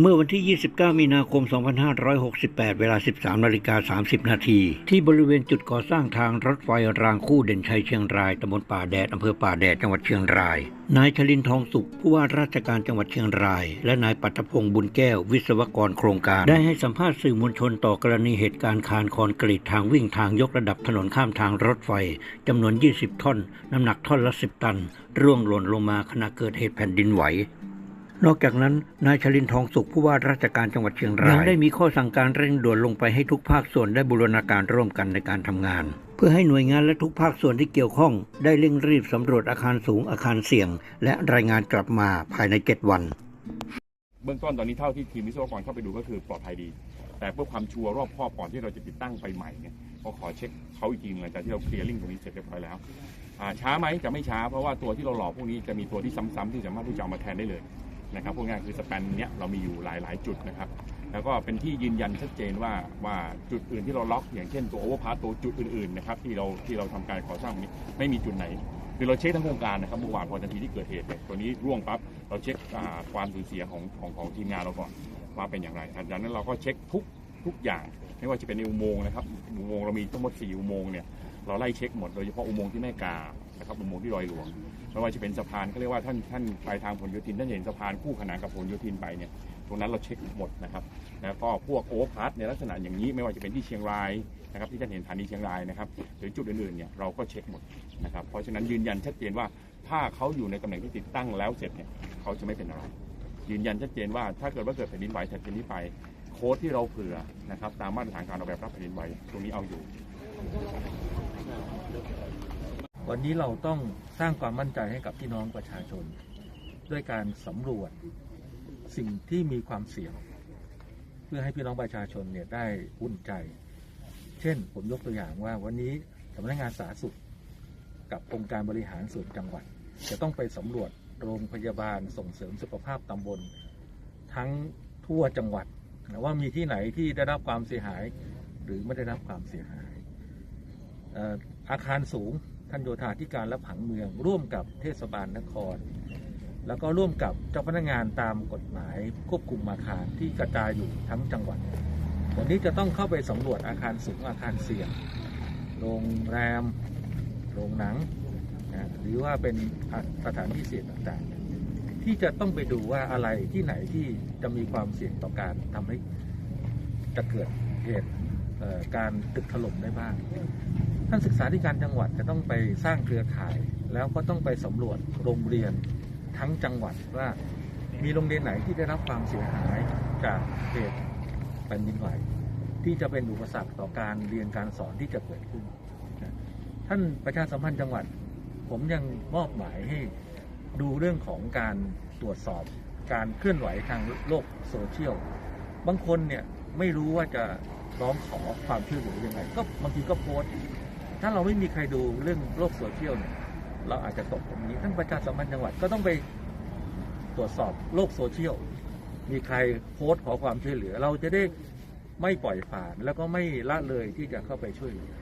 เมื่อวันที่ 29 มีนาคม 2568 เวลา 13นาฬิกา30 นาที ที่บริเวณจุดก่อสร้างทางรถไฟรางคู่เด่นชัยเชียงราย ตำบลป่าแดด อำเภอป่าแดด จังหวัดเชียงราย นายชลินทองสุข ผู้ว่าราชการจังหวัดเชียงราย และนายปัตพงศ์บุญแก้ว วิศวกรโครงการ ได้ให้สัมภาษณ์สื่อมวลชนต่อกรณีเหตุการณ์คานคอนกรีตทางวิ่งทางยกระดับถนนข้ามทางรถไฟจำนวน 20 ท่อน น้ำหนักท่อนละ 10 ตัน ร่วงหล่นลงมาขณะเกิดเหตุแผ่นดินไหว นอกจากนั้น นายชลินทองสุขผู้ว่าราชการจังหวัดเชียงรายยังได้มีข้อสั่งการเร่งด่วนลงไปให้ทุกภาคส่วนได้บูรณาการร่วมกันในการทำงาน เพื่อให้หน่วยงานและทุกภาคส่วนที่เกี่ยวข้อง ได้เร่งรีบสำรวจอาคารสูงอาคารเสี่ยง และรายงานกลับมาภายใน 7 วัน เบื้องต้นตอนนี้เท่าที่ทีมวิศวกรเข้าไปดูก็คือปลอดภัยดี แต่เพื่อความชัวร์รอบครอบก่อนที่เราจะติดตั้งไปใหม่เนี่ยก็ขอเช็คเขาอีกทีหนึงหลังจากที่เราเคลียร์ลิงตรงนี้เสร็จเรียบร้อยแล้วช้าไหมจะไม่ช้าเพราะว่าตัวที่เราหล่อพวกนี้จะมีตัวที่ซ้ำๆที่สามารถที่จะเอามาแทนได้เลย นะครับพวกนี้คือสแปนเนี้ยเรามีอยู่หลาย ๆ จุดนะครับ แล้วก็เป็นที่ยืนยันชัดเจนว่าว่าจุดอื่นที่เราล็อกอย่างเช่นตัวโอเวอร์พาสตัวจุดอื่น ๆ นะครับ ที่เราที่เราทำการก่อสร้างนี้ไม่มีจุดไหนคือเราเช็คทั้งโครงการนะครับเมื่อวานพอทันทีที่เกิดเหตุเนี่ยตัวนี้ร่วงปั๊บเราเช็คความสูญเสียของของของทีมงานเราก่อนว่าเป็นอย่างไรหลังจากนั้นเราก็เช็คทุกทุกอย่าง ไม่ว่าจะเป็นในอุโมงค์นะครับอุโมงค์เรามีทั้งหมด4อุโมงค์เนี่ย เราไล่เช็คหมดโดยเฉพาะอุโมงค์ที่แม่กานะครับอุโมงค์ที่รอยหลวงไม่ว่าจะเป็นสะพานเขาเรียกว่าท่านท่านไปทางผลโยธินท่านเห็นสะพานคู่ขนานกับผลโยธินไปเนี่ยตรงนั้นเราเช็คหมดนะครับแล้วก็พวกโอเวอร์พาสในลักษณะอย่างนี้ไม่ว่าจะเป็นที่เชียงรายนะครับที่ท่านเห็นสถานีเชียงรายนะครับหรือจุดอื่นๆเนี่ยเราก็เช็คหมดนะครับเพราะฉะนั้นยืนยันชัดเจนว่าถ้าเขาอยู่ในตำแหน่งที่ติดตั้งแล้วเสร็จเนี่ยเขาจะไม่เป็นอะไร ยืนยันชัดเจนว่าถ้าเกิดว่าเกิดแผ่นดินไหวแผ่นดินนี้ไป โค้ดที่เราเผื่อนะครับตามมาตรฐานการออกแบบรับแผ่นดินไหวตรงนี้เอาอยู่ วันนี้เราต้องสร้างความมั่นใจให้กับพี่น้องประชาชน ด้วยการสำรวจสิ่งที่มีความเสี่ยง เพื่อให้พี่น้องประชาชนเนี่ยได้อุ่นใจ เช่นผมยกตัวอย่างว่าวันนี้สำนักงานสาธารณสุข กับองค์การบริหารส่วนจังหวัด จะต้องไปสำรวจโรงพยาบาลส่งเสริมสุขภาพตำบล ทั้งทั่วจังหวัดว่ามีที่ไหนที่ได้รับความเสียหาย หรือไม่ได้รับความเสียหาย อาคารสูงท่านโยธาธิการและผังเมือง ร่วมกับเทศบาลนคร แล้วก็ร่วมกับเจ้าพนักงานตามกฎหมายควบคุมอาคารที่กระจายอยู่ทั้งจังหวัด วันนี้จะต้องเข้าไปสำรวจอาคารสูงอาคารเสี่ยงโรงแรมโรงหนังนะหรือว่าเป็นสถานที่เสี่ยงต่างๆ ที่จะต้องไปดูว่าอะไรที่ไหนที่จะมีความเสี่ยงต่อการทำให้จะเกิดเหตุการตึกถล่มได้บ้างานศึกษาธิการจังหวัดจะต้องไปสร้างเครือข่าย แล้วก็ต้องไปสำรวจโรงเรียนทั้งจังหวัดว่ามีโรงเรียนไหนที่ได้รับความเสียหายจากเหตุแผ่นดินไหวที่จะเป็นอุปสรรคต่อการเรียนการสอนที่จะเกิดขึ้น ท่านประชาสัมพันธ์จังหวัด ผมยังมอบหมายให้ดูเรื่องของการตรวจสอบการเคลื่อนไหวทางโลกโซเชียล บางคนเนี่ยไม่รู้ว่าจะร้องขอความช่วยเหลือยังไง ก็บางทีก็โพสต์ ถ้าเราไม่มีใครดูเรื่องโลกโซเชียลเนี่ยเราอาจจะตกตรงนี้ท่านประชาสัมพันธ์จังหวัดก็ต้องไปตรวจสอบโลกโซเชียล มีใครโพสต์ขอความช่วยเหลือ เราจะได้ไม่ปล่อยผ่าน แล้วก็ไม่ละเลยที่จะเข้าไปช่วยเหลือ